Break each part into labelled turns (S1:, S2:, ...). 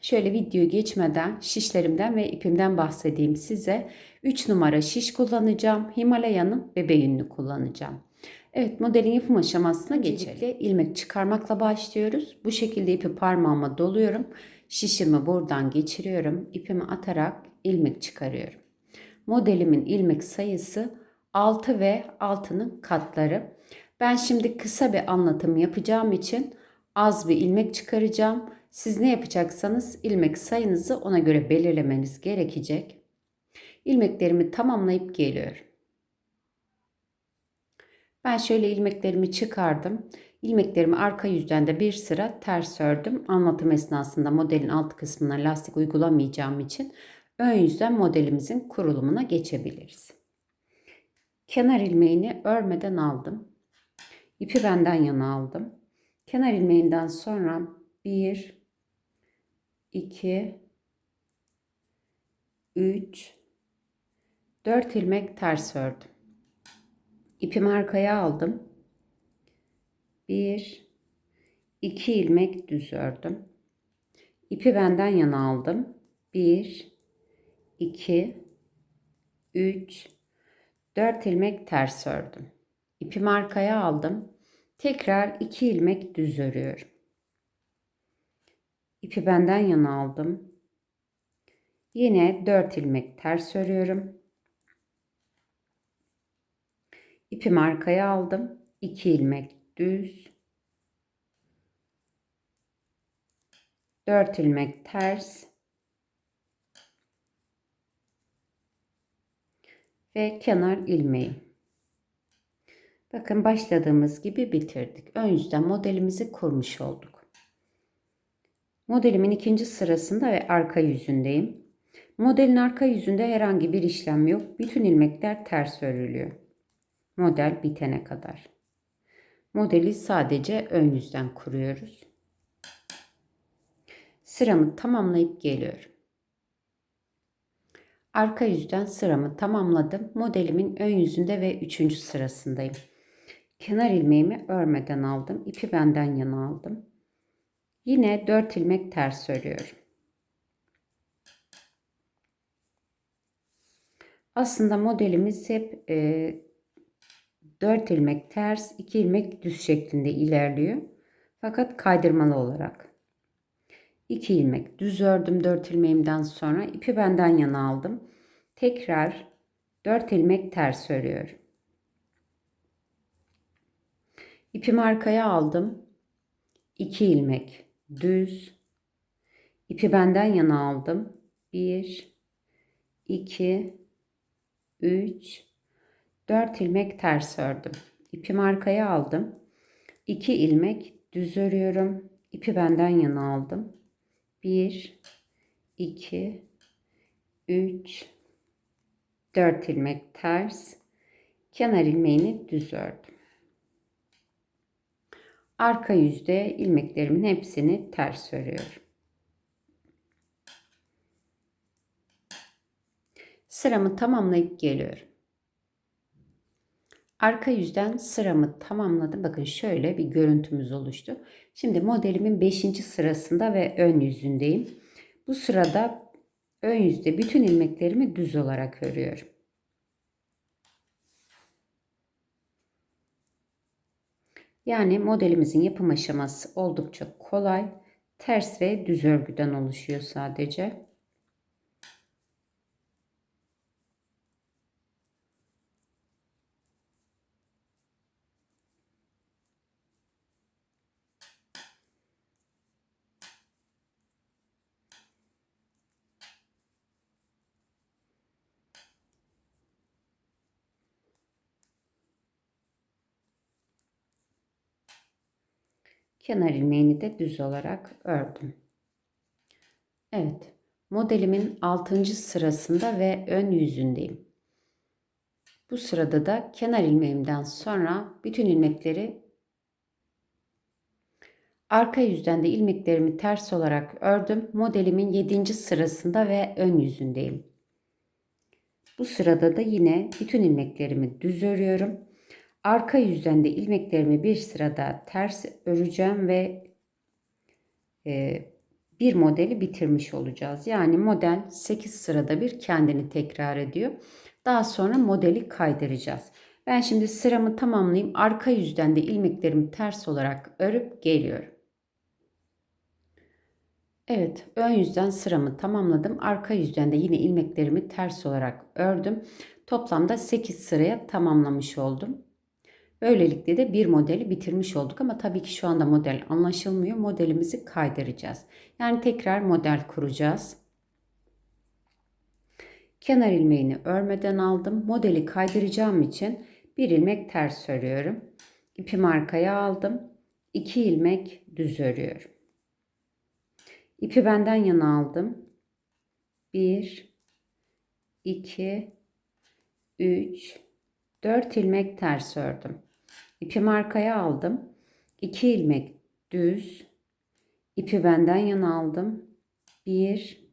S1: Şöyle videoyu geçmeden şişlerimden ve ipimden bahsedeyim size. 3 numara şiş kullanacağım. Himalaya'nın bebe yünlü kullanacağım. Evet modelin yapım aşamasına geçelim. ilmek çıkarmakla başlıyoruz. Bu şekilde ipi parmağıma doluyorum. Şişimi buradan geçiriyorum. İpimi atarak ilmek çıkarıyorum. Modelimin ilmek sayısı 6 ve 6'nın katları. Ben şimdi kısa bir anlatım yapacağım için az bir ilmek çıkaracağım. Siz ne yapacaksanız ilmek sayınızı ona göre belirlemeniz gerekecek. İlmeklerimi tamamlayıp geliyorum. Ben şöyle ilmeklerimi çıkardım. İlmeklerimi arka yüzden de bir sıra ters ördüm. Anlatım esnasında modelin alt kısmına lastik uygulamayacağım için ön yüzden modelimizin kurulumuna geçebiliriz. Kenar ilmeğini örmeden aldım. İpi benden yana aldım. Kenar ilmeğinden sonra 1 2 3 4 ilmek ters ördüm. İpimi arkaya aldım. 1 2 ilmek düz ördüm. İpi benden yana aldım. 1 2 3 4 ilmek ters ördüm. İpimi arkaya aldım. Tekrar 2 ilmek düz örüyorum. İpi benden yana aldım. Yine 4 ilmek ters örüyorum. İpimi arkaya aldım. 2 ilmek düz. 4 ilmek ters. Ve kenar ilmeği. Bakın başladığımız gibi bitirdik. Ön yüzden modelimizi kurmuş olduk. Modelimin ikinci sırasında ve arka yüzündeyim. Modelin arka yüzünde herhangi bir işlem yok. Bütün ilmekler ters örülüyor. Model bitene kadar. Modeli sadece ön yüzden kuruyoruz. Sıramı tamamlayıp geliyorum. Arka yüzden sıramı tamamladım. Modelimin ön yüzünde ve üçüncü sırasındayım. Kenar ilmeğimi örmeden aldım. İpi benden yana aldım. Yine 4 ilmek ters örüyorum. Aslında modelimiz hep e, 4 ilmek ters, 2 ilmek düz şeklinde ilerliyor. Fakat kaydırmalı olarak. 2 ilmek düz ördüm 4 ilmeğimden sonra ipi benden yana aldım. Tekrar 4 ilmek ters örüyorum. İpimi arkaya aldım. 2 ilmek düz. İpi benden yana aldım. 1 2 3 4 ilmek ters ördüm. İpimi arkaya aldım. 2 ilmek düz örüyorum. İpi benden yana aldım. 1 2 3 4 ilmek ters. Kenar ilmeğini düz ördüm. Arka yüzde ilmeklerimin hepsini ters örüyorum. Sıramı tamamlayıp geliyorum. Arka yüzden sıramı tamamladım. Bakın şöyle bir görüntümüz oluştu. Şimdi modelimin 5. sırasında ve ön yüzündeyim. Bu sırada ön yüzde bütün ilmeklerimi düz olarak örüyorum. Yani modelimizin yapım aşaması oldukça kolay. Ters ve düz örgüden oluşuyor sadece. Kenar ilmeğini de düz olarak ördüm. Evet. modelimin 6. sırasında ve ön yüzündeyim. Bu sırada da kenar ilmeğimden sonra bütün ilmekleri arka yüzden de ilmeklerimi ters olarak ördüm. Modelimin 7. sırasında ve ön yüzündeyim. Bu sırada da yine bütün ilmeklerimi düz örüyorum. Arka yüzden de ilmeklerimi bir sırada ters öreceğim ve e, bir modeli bitirmiş olacağız. Yani model 8 sırada bir kendini tekrar ediyor. Daha sonra modeli kaydıracağız. Ben şimdi sıramı tamamlayayım. Arka yüzden de ilmeklerimi ters olarak örüp geliyorum. Evet, ön yüzden sıramı tamamladım. Arka yüzden de yine ilmeklerimi ters olarak ördüm. Toplamda 8 sıraya tamamlamış oldum. Böylelikle de bir modeli bitirmiş olduk ama tabii ki şu anda model anlaşılmıyor. Modelimizi kaydıracağız. Yani tekrar model kuracağız. Kenar ilmeğini örmeden aldım. Modeli kaydıracağım için bir ilmek ters örüyorum. İpimi arkaya aldım. 2 ilmek düz örüyorum. İpi benden yana aldım. 1 2 3 4 ilmek ters ördüm. İpimi arkaya aldım. 2 ilmek düz. İpi benden yana aldım. 1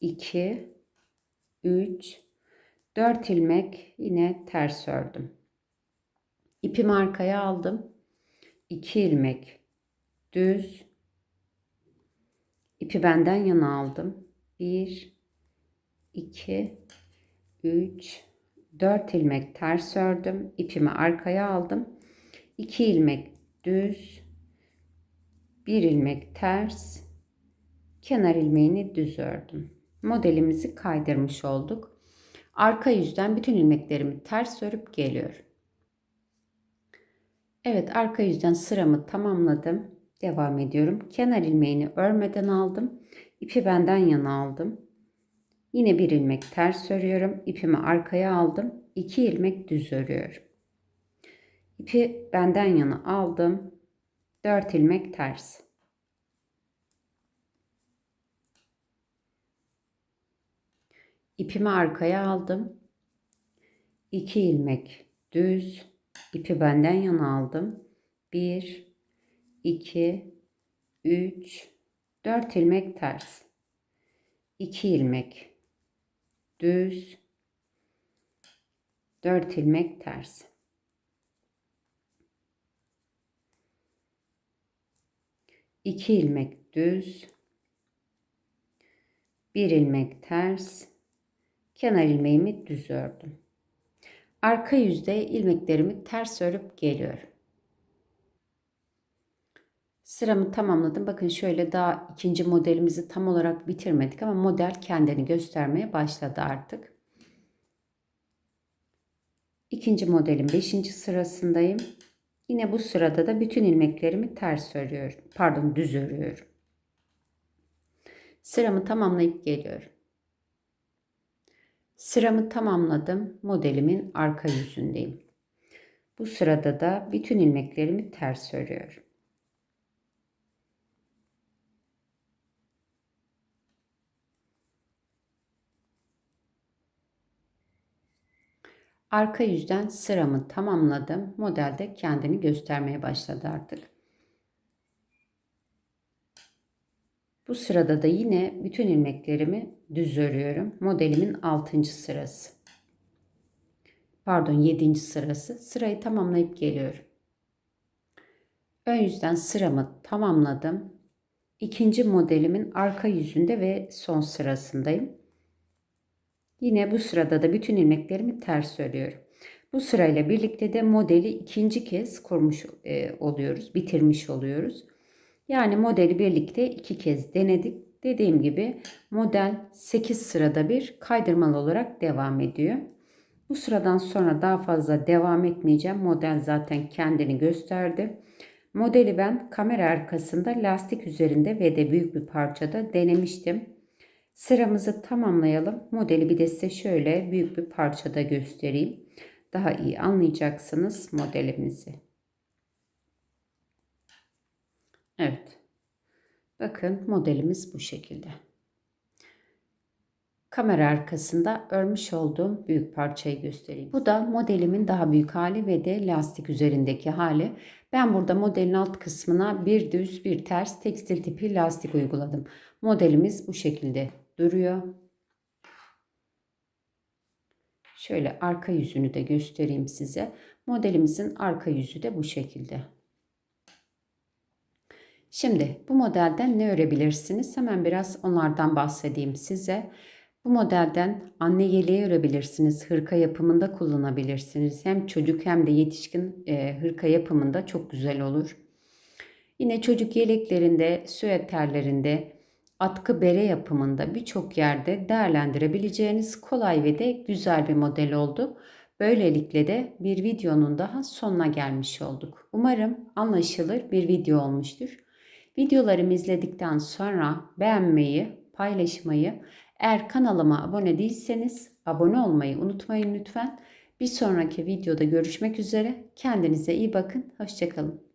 S1: 2 3 4 ilmek yine ters ördüm. İpimi arkaya aldım. 2 ilmek düz. İpi benden yana aldım. 1 2 3 4 ilmek ters ördüm. İpimi arkaya aldım. 2 ilmek düz. 1 ilmek ters. Kenar ilmeğini düz ördüm. Modelimizi kaydırmış olduk. Arka yüzden bütün ilmeklerimi ters örüp geliyorum. Evet arka yüzden sıramı tamamladım. Devam ediyorum. Kenar ilmeğini örmeden aldım. İpi benden yana aldım. Yine bir ilmek ters örüyorum. İpimi arkaya aldım. 2 ilmek düz örüyorum. İpi benden yana aldım. 4 ilmek ters. İpimi arkaya aldım. 2 ilmek düz. İpi benden yana aldım. 1 2 3 4 ilmek ters. 2 ilmek düz 4 ilmek ters. İki ilmek düz, bir ilmek ters, kenar ilmeğimi düz ördüm. Arka yüzde ilmeklerimi ters örüp geliyorum. Sıramı tamamladım. Bakın şöyle daha ikinci modelimizi tam olarak bitirmedik ama model kendini göstermeye başladı artık. İkinci modelin beşinci sırasındayım. Yine bu sırada da bütün ilmeklerimi ters örüyorum. Pardon düz örüyorum. Sıramı tamamlayıp geliyorum. Sıramı tamamladım. Modelimin arka yüzündeyim. Bu sırada da bütün ilmeklerimi ters örüyorum. Arka yüzden sıramı tamamladım. Modelde kendini göstermeye başladı artık. Bu sırada da yine bütün ilmeklerimi düz örüyorum. Modelimin 6. sırası. Pardon 7. sırası. Sırayı tamamlayıp geliyorum. Ön yüzden sıramı tamamladım. İkinci modelimin arka yüzünde ve son sırasındayım. Yine bu sırada da bütün ilmeklerimi ters örüyorum. Bu sırayla birlikte de modeli ikinci kez kurmuş e, oluyoruz, bitirmiş oluyoruz. Yani modeli birlikte iki kez denedik. Dediğim gibi model 8 sırada bir kaydırmalı olarak devam ediyor. Bu sıradan sonra daha fazla devam etmeyeceğim. Model zaten kendini gösterdi. Modeli ben kamera arkasında lastik üzerinde ve de büyük bir parçada denemiştim. Sıramızı tamamlayalım. Modeli bir de size şöyle büyük bir parçada göstereyim. Daha iyi anlayacaksınız modelimizi. Evet. Bakın modelimiz bu şekilde. kamera arkasında örmüş olduğum büyük parçayı göstereyim. Bu da modelimin daha büyük hali ve de lastik üzerindeki hali. Ben burada modelin alt kısmına bir düz bir ters tekstil tipi lastik uyguladım. Modelimiz bu şekilde duruyor. Şöyle arka yüzünü de göstereyim size. Modelimizin arka yüzü de bu şekilde. Şimdi bu modelden ne örebilirsiniz? Hemen biraz onlardan bahsedeyim size. Bu modelden anne yeleği örebilirsiniz. Hırka yapımında kullanabilirsiniz. Hem çocuk hem de yetişkin e, hırka yapımında çok güzel olur. Yine çocuk yeleklerinde, süeterlerinde, atkı bere yapımında birçok yerde değerlendirebileceğiniz kolay ve de güzel bir model oldu. Böylelikle de bir videonun daha sonuna gelmiş olduk. Umarım anlaşılır bir video olmuştur. Videolarımı izledikten sonra beğenmeyi, paylaşmayı, eğer kanalıma abone değilseniz abone olmayı unutmayın lütfen. Bir sonraki videoda görüşmek üzere. Kendinize iyi bakın. Hoşçakalın.